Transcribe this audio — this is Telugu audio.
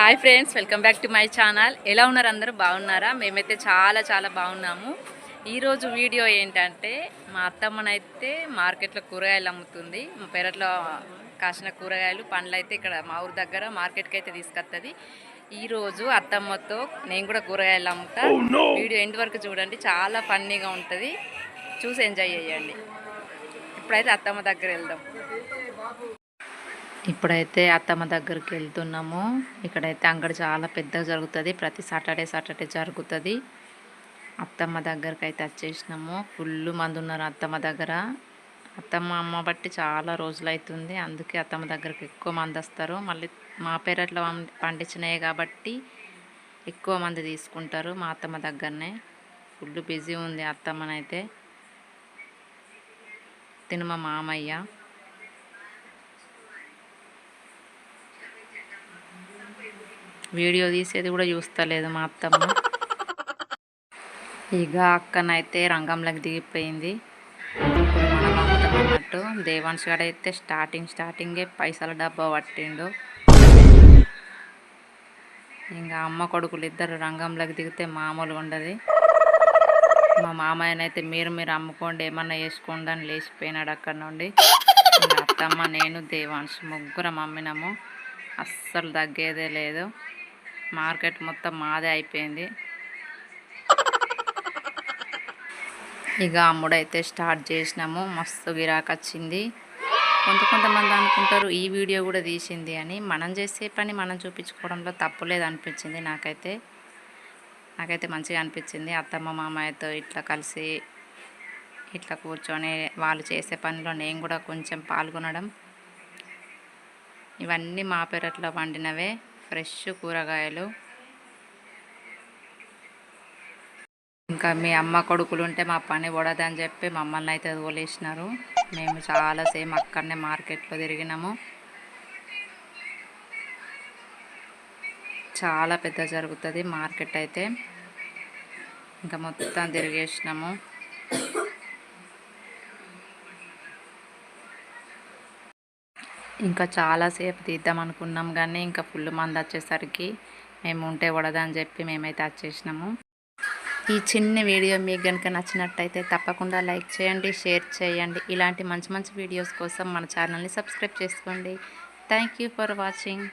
Hi friends welcome back to my channel. ఎలా ఉన్నారు అందరూ? బాగున్నారా? మేమైతే చాలా చాలా బాగున్నాము. ఈరోజు వీడియో ఏంటంటే మా అత్తమ్మనైతే మార్కెట్లో కూరగాయలు అమ్ముతుంది. మా పెరట్లో కాసిన కూరగాయలు పండ్లు అయితే ఇక్కడ మా ఊరు దగ్గర మార్కెట్కి అయితే తీసుకొస్తుంది ఈరోజు అత్తమ్మతో నేను కూడా కూరగాయలు అమ్ముతా. వీడియో ఎండ్ వరకు చూడండి. చాలా ఫన్నీగా ఉంటుంది. చూసి ఎంజాయ్ చేయండి. ఇప్పుడైతే అత్తమ్మ దగ్గర వెళ్దాం. ఇప్పుడైతే అత్తమ్మ దగ్గరికి వెళ్తున్నాము. ఇక్కడైతే అంగడి చాలా పెద్దగా జరుగుతుంది. ప్రతి సాటర్డే సాటర్డే జరుగుతుంది. అత్తమ్మ దగ్గరికి అయితే వచ్చేసినాము. ఫుల్ మంది ఉన్నారు అత్తమ్మ దగ్గర. అత్తమ్మ అమ్మ బట్టి చాలా రోజులు అవుతుంది అందుకే అత్తమ్మ దగ్గరికి ఎక్కువ మంది వస్తారు. మళ్ళీ మా పేరట్లో పం- పండించినాయి కాబట్టి ఎక్కువ మంది తీసుకుంటారు మా అత్తమ్మ దగ్గరనే. ఫుల్ బిజీ ఉంది అత్తమ్మనైతే. తిను మా మామయ్య. వీడియో తీసేది కూడా చూస్తలేదు మా అత్తమ్మ. ఇక అక్కనైతే రంగంలోకి దిగిపోయింది. ఇప్పుడు మనం అమ్ముతాం అన్నట్టు దేవాన్స్ అయితే స్టార్టింగ్ స్టార్టింగే పైసల డబ్బా పట్టిండు. ఇంకా అమ్మ కొడుకులు ఇద్దరు రంగంలోకి దిగితే మామూలుగా ఉండదు. మా మామయ్యనైతే మీరు మీరు అమ్ముకోండి ఏమన్నా వేసుకోండి అని లేచిపోయినాడు అక్కడ నుండి. అత్తమ్మ నేను దేవాన్స్ ముగ్గురం అమ్మినాము. అస్సలు తగ్గేదే లేదు. మార్కెట్ మొత్తం మాదే అయిపోయింది. ఇక అమ్ముడైతే స్టార్ట్ చేసినాము. మస్తు గిరాక్ వచ్చింది. కొంత కొంతమంది అనుకుంటారు ఈ వీడియో కూడా తీసింది అని. మనం చేసే పని మనం చూపించుకోవడంలో తప్పులేదు అనిపించింది నాకైతే. నాకైతే మంచిగా అనిపించింది. అత్తమ్మ మామయ్యతో ఇట్లా కలిసి ఇట్లా కూర్చొని వాళ్ళు చేసే పనిలో నేను కూడా కొంచెం పాల్గొనడం. ఇవన్నీ మా పెరట్లో పండినవే ఫ్రెష్ కూరగాయలు. ఇంకా మీ అమ్మ కొడుకులు ఉంటే మా పని పడదని చెప్పి మమ్మల్ని అయితే తోలేసినారు మేము చాలా సేమ్ అక్కడనే మార్కెట్లో తిరిగినాము. చాలా పెద్ద జరుగుతుంది మార్కెట్ అయితే. ఇంకా మొత్తం తిరిగేసినాము. ఇంకా చాలాసేపు తీద్దాం అనుకున్నాం కానీ ఇంకా ఫుల్ మంది వచ్చేసరికి మేము ఉంటే పడదని చెప్పి మేమైతే వచ్చేసినాము ఈ చిన్న వీడియో మీకు కనుక నచ్చినట్టయితే తప్పకుండా లైక్ చేయండి షేర్ చేయండి. ఇలాంటి మంచి మంచి వీడియోస్ కోసం మన ఛానల్ని సబ్స్క్రైబ్ చేసుకోండి. Thank you for watching.